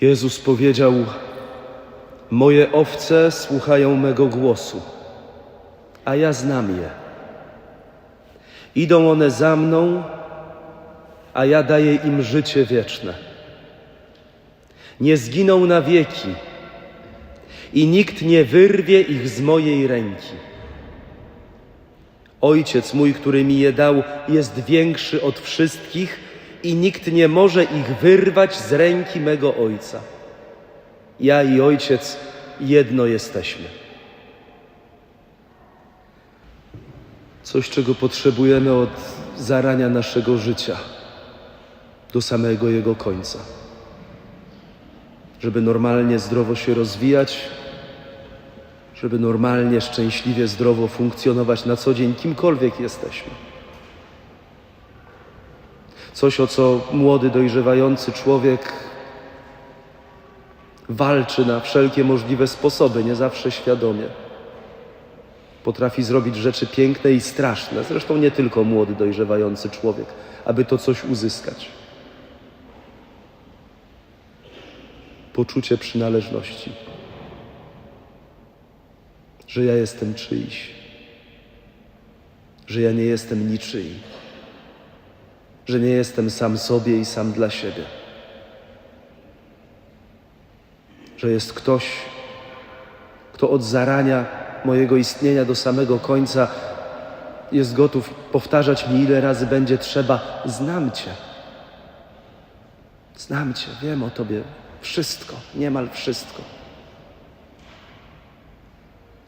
Jezus powiedział: Moje owce słuchają mego głosu, a ja znam je. Idą one za mną, a ja daję im życie wieczne. Nie zginą na wieki i nikt nie wyrwie ich z mojej ręki. Ojciec mój, który mi je dał, jest większy od wszystkich i nikt nie może ich wyrwać z ręki mego Ojca. Ja i Ojciec jedno jesteśmy. Coś, czego potrzebujemy od zarania naszego życia do samego jego końca. Żeby normalnie, zdrowo się rozwijać, żeby normalnie, szczęśliwie, zdrowo funkcjonować na co dzień, kimkolwiek jesteśmy. Coś, o co młody, dojrzewający człowiek walczy na wszelkie możliwe sposoby, nie zawsze świadomie. Potrafi zrobić rzeczy piękne i straszne, zresztą nie tylko młody, dojrzewający człowiek, aby to coś uzyskać. Poczucie przynależności, że ja jestem czyjś, że ja nie jestem niczyi że nie jestem sam sobie i sam dla siebie. Że jest ktoś, kto od zarania mojego istnienia do samego końca jest gotów powtarzać mi, ile razy będzie trzeba: Znam Cię. Znam Cię, wiem o Tobie wszystko, niemal wszystko.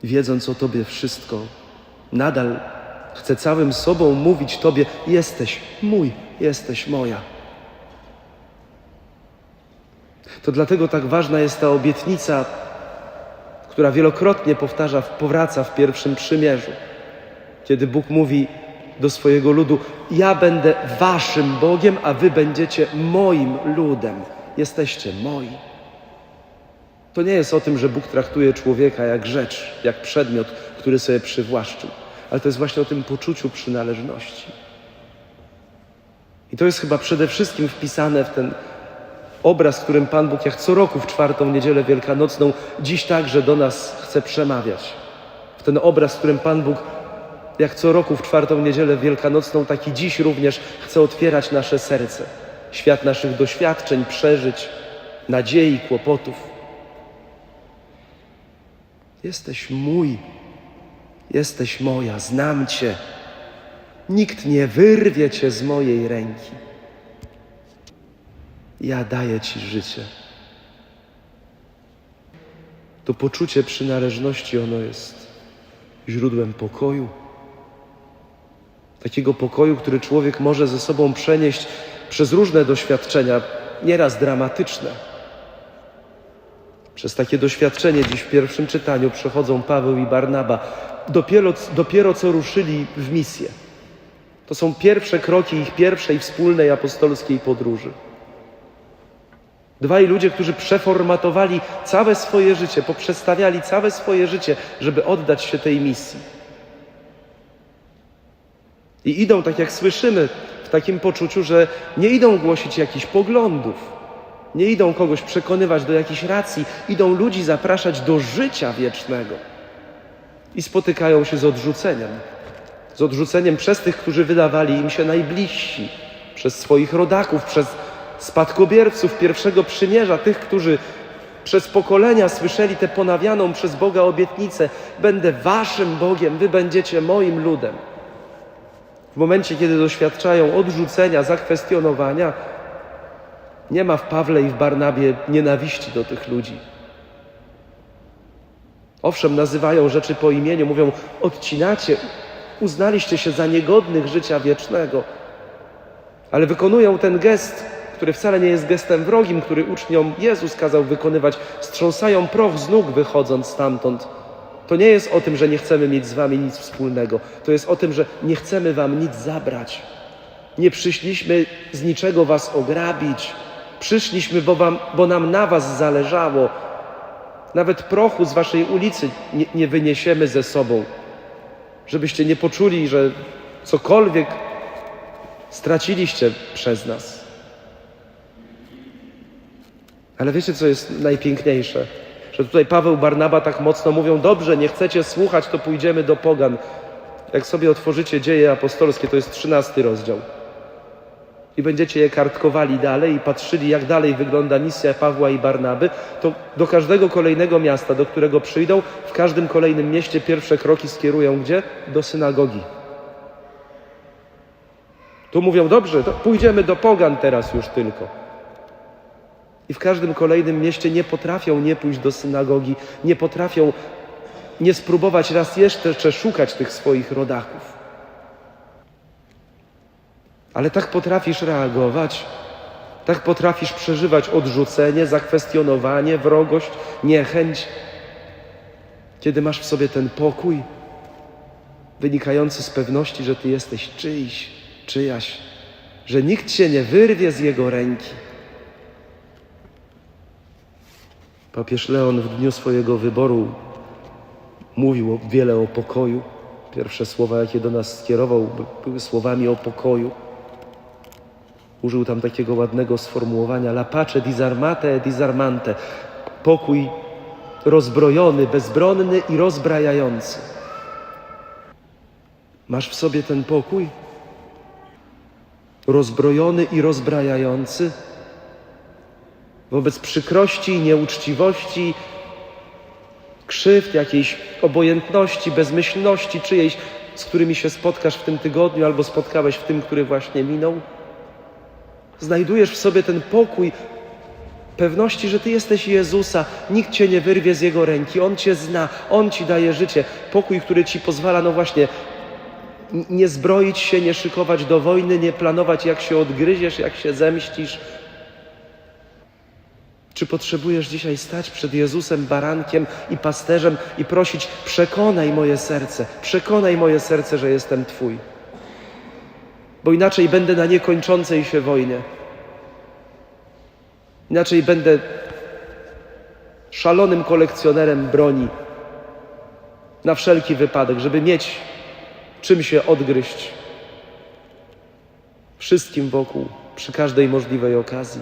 Wiedząc o Tobie wszystko, nadal Chcę całym sobą mówić Tobie: Jesteś mój, jesteś moja. To dlatego tak ważna jest ta obietnica, która wielokrotnie powtarza, powraca w pierwszym przymierzu, kiedy Bóg mówi do swojego ludu: Ja będę Waszym Bogiem, a Wy będziecie moim ludem. Jesteście moi. To nie jest o tym, że Bóg traktuje człowieka jak rzecz, jak przedmiot, który sobie przywłaszczył ale to jest właśnie o tym poczuciu przynależności. I to jest chyba przede wszystkim wpisane w ten obraz, którym Pan Bóg, jak co roku w czwartą niedzielę wielkanocną, dziś także do nas chce przemawiać. W ten obraz, którym Pan Bóg, jak co roku w czwartą niedzielę wielkanocną, taki dziś również chce otwierać nasze serce. Świat naszych doświadczeń, przeżyć, nadziei, kłopotów. Jesteś mój Jesteś moja, znam Cię. Nikt nie wyrwie Cię z mojej ręki. Ja daję Ci życie. To poczucie przynależności, ono jest źródłem pokoju. Takiego pokoju, który człowiek może ze sobą przenieść przez różne doświadczenia, nieraz dramatyczne. Przez takie doświadczenie dziś w pierwszym czytaniu przechodzą Paweł i Barnaba dopiero, dopiero co ruszyli w misję. To są pierwsze kroki ich pierwszej wspólnej apostolskiej podróży. Dwaj ludzie, którzy przeformatowali całe swoje życie, poprzestawiali całe swoje życie, żeby oddać się tej misji. I idą, tak jak słyszymy, w takim poczuciu, że nie idą głosić jakichś poglądów, nie idą kogoś przekonywać do jakichś racji, idą ludzi zapraszać do życia wiecznego i spotykają się z odrzuceniem. Z odrzuceniem przez tych, którzy wydawali im się najbliżsi, przez swoich rodaków, przez spadkobierców pierwszego przymierza, tych, którzy przez pokolenia słyszeli tę ponawianą przez Boga obietnicę: Będę waszym Bogiem, wy będziecie moim ludem. W momencie, kiedy doświadczają odrzucenia, zakwestionowania, nie ma w Pawle i w Barnabie nienawiści do tych ludzi Owszem, nazywają rzeczy po imieniu, mówią: odcinacie, uznaliście się za niegodnych życia wiecznego, ale wykonują ten gest, który wcale nie jest gestem wrogim, który uczniom Jezus kazał wykonywać, strząsają proch z nóg wychodząc stamtąd. To nie jest o tym, że nie chcemy mieć z wami nic wspólnego, to jest o tym, że nie chcemy wam nic zabrać. Nie przyszliśmy z niczego was ograbić. Przyszliśmy, bo, wam, bo nam na was zależało, nawet prochu z waszej ulicy nie, nie wyniesiemy ze sobą, żebyście nie poczuli, że cokolwiek straciliście przez nas. Ale wiecie, co jest najpiękniejsze? Że tutaj Paweł, Barnaba tak mocno mówią, dobrze, nie chcecie słuchać, to pójdziemy do pogan. Jak sobie otworzycie dzieje apostolskie, to jest trzynasty rozdział. I będziecie je kartkowali dalej i patrzyli, jak dalej wygląda misja Pawła i Barnaby, to do każdego kolejnego miasta, do którego przyjdą, w każdym kolejnym mieście pierwsze kroki skierują gdzie? Do synagogi. Tu mówią, dobrze, pójdziemy do pogan teraz już tylko. I w każdym kolejnym mieście nie potrafią nie pójść do synagogi, nie potrafią nie spróbować raz jeszcze szukać tych swoich rodaków. Ale tak potrafisz reagować, tak potrafisz przeżywać odrzucenie, zakwestionowanie, wrogość, niechęć, kiedy masz w sobie ten pokój wynikający z pewności, że Ty jesteś czyjś, czyjaś, że nikt Cię nie wyrwie z Jego ręki. Papież Leon w dniu swojego wyboru mówił wiele o pokoju. Pierwsze słowa, jakie do nas skierował, były słowami o pokoju. Użył tam takiego ładnego sformułowania la pace disarmate e disarmante. Pokój rozbrojony, bezbronny i rozbrajający. Masz w sobie ten pokój? Rozbrojony i rozbrajający? Wobec przykrości, nieuczciwości, krzywd, jakiejś obojętności, bezmyślności czyjejś, z którymi się spotkasz w tym tygodniu albo spotkałeś w tym, który właśnie minął? Znajdujesz w sobie ten pokój, pewności, że Ty jesteś Jezusa, nikt Cię nie wyrwie z Jego ręki, On Cię zna, On Ci daje życie, pokój, który Ci pozwala, no właśnie, nie zbroić się, nie szykować do wojny, nie planować, jak się odgryziesz, jak się zemścisz. Czy potrzebujesz dzisiaj stać przed Jezusem, barankiem i pasterzem i prosić: Przekonaj moje serce, przekonaj moje serce, że jestem Twój bo inaczej będę na niekończącej się wojnie. Inaczej będę szalonym kolekcjonerem broni na wszelki wypadek, żeby mieć czym się odgryźć wszystkim wokół przy każdej możliwej okazji.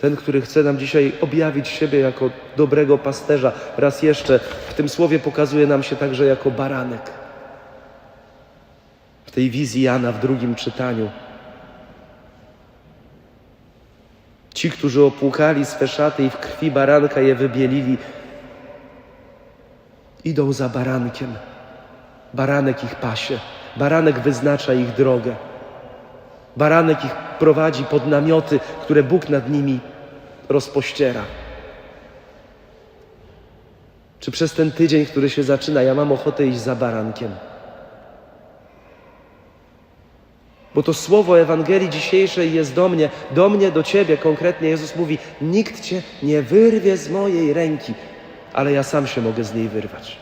Ten, który chce nam dzisiaj objawić siebie jako dobrego pasterza, raz jeszcze w tym słowie pokazuje nam się także jako baranek tej wizji Jana w drugim czytaniu. Ci, którzy opłukali swe szaty i w krwi baranka je wybielili, idą za barankiem. Baranek ich pasie, baranek wyznacza ich drogę. Baranek ich prowadzi pod namioty, które Bóg nad nimi rozpościera. Czy przez ten tydzień, który się zaczyna, ja mam ochotę iść za barankiem? Bo to słowo Ewangelii dzisiejszej jest do mnie, do mnie, do ciebie konkretnie. Jezus mówi: Nikt cię nie wyrwie z mojej ręki, ale ja sam się mogę z niej wyrwać.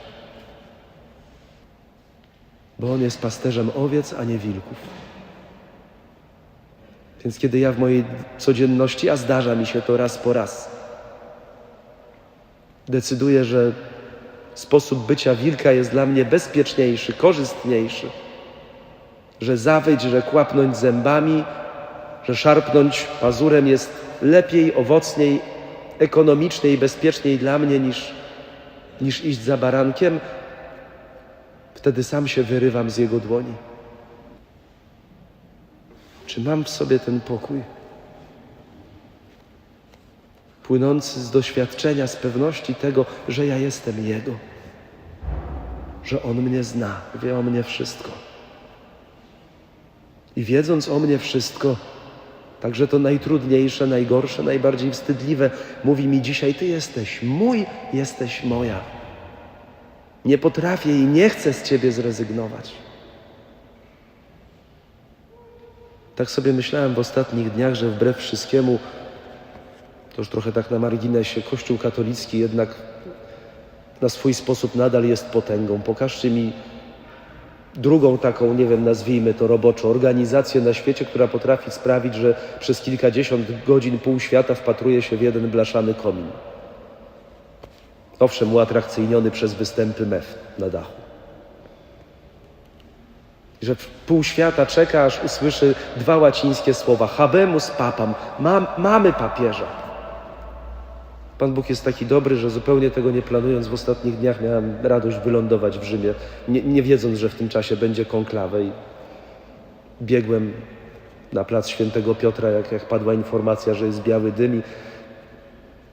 Bo On jest pasterzem owiec, a nie wilków. Więc kiedy ja w mojej codzienności, a zdarza mi się to raz po raz, decyduję, że sposób bycia wilka jest dla mnie bezpieczniejszy, korzystniejszy że zawyć, że kłapnąć zębami, że szarpnąć pazurem jest lepiej, owocniej, ekonomiczniej i bezpieczniej dla mnie niż, niż iść za barankiem, wtedy sam się wyrywam z jego dłoni. Czy mam w sobie ten pokój? Płynący z doświadczenia, z pewności tego, że ja jestem Jego, że On mnie zna, wie o mnie wszystko. I wiedząc o mnie wszystko, także to najtrudniejsze, najgorsze, najbardziej wstydliwe, mówi mi dzisiaj: Ty jesteś mój, jesteś moja. Nie potrafię i nie chcę z Ciebie zrezygnować. Tak sobie myślałem w ostatnich dniach, że wbrew wszystkiemu, to już trochę tak na marginesie, Kościół katolicki jednak na swój sposób nadal jest potęgą. Pokażcie mi drugą taką, nie wiem, nazwijmy to roboczo, organizację na świecie, która potrafi sprawić, że przez kilkadziesiąt godzin pół świata wpatruje się w jeden blaszany komin. Owszem, uatrakcyjniony przez występy MEF na dachu. I że pół świata czeka, aż usłyszy dwa łacińskie słowa: habemus papam, mam, mamy papieża. Pan Bóg jest taki dobry, że zupełnie tego nie planując, w ostatnich dniach miałem radość wylądować w Rzymie, nie, nie wiedząc, że w tym czasie będzie konklawę. I biegłem na plac Świętego Piotra, jak, jak padła informacja, że jest biały dym. I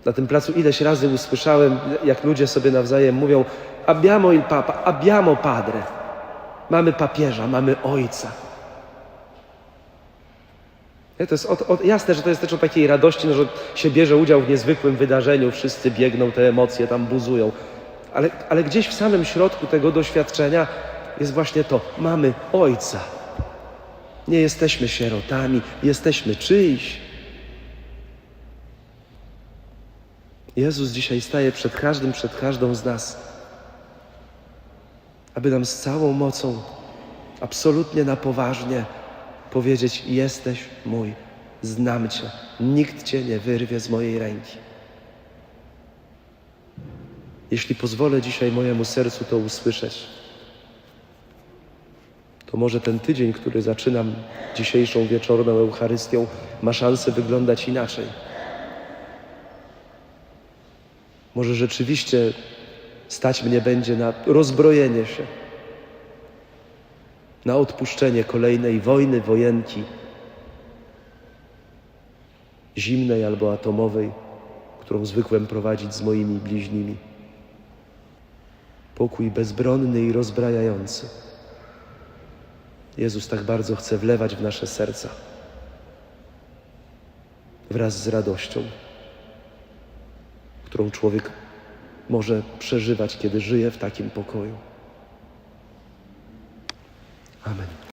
na tym placu ileś razy usłyszałem, jak ludzie sobie nawzajem mówią: Abbiamo il papa, abbiamo padre. Mamy papieża, mamy ojca. To jest od, od, jasne, że to jest też o takiej radości, no, że się bierze udział w niezwykłym wydarzeniu, wszyscy biegną, te emocje tam buzują. Ale, ale gdzieś w samym środku tego doświadczenia jest właśnie to: mamy ojca. Nie jesteśmy sierotami, jesteśmy czyjś. Jezus dzisiaj staje przed każdym, przed każdą z nas, aby nam z całą mocą, absolutnie na poważnie powiedzieć: Jesteś mój, znam Cię, nikt Cię nie wyrwie z mojej ręki. Jeśli pozwolę dzisiaj mojemu sercu to usłyszeć, to może ten tydzień, który zaczynam dzisiejszą wieczorną Eucharystią, ma szansę wyglądać inaczej. Może rzeczywiście stać mnie będzie na rozbrojenie się, na odpuszczenie kolejnej wojny, wojenki, zimnej albo atomowej, którą zwykłem prowadzić z moimi bliźnimi. Pokój bezbronny i rozbrajający. Jezus tak bardzo chce wlewać w nasze serca wraz z radością, którą człowiek może przeżywać, kiedy żyje w takim pokoju. Amen.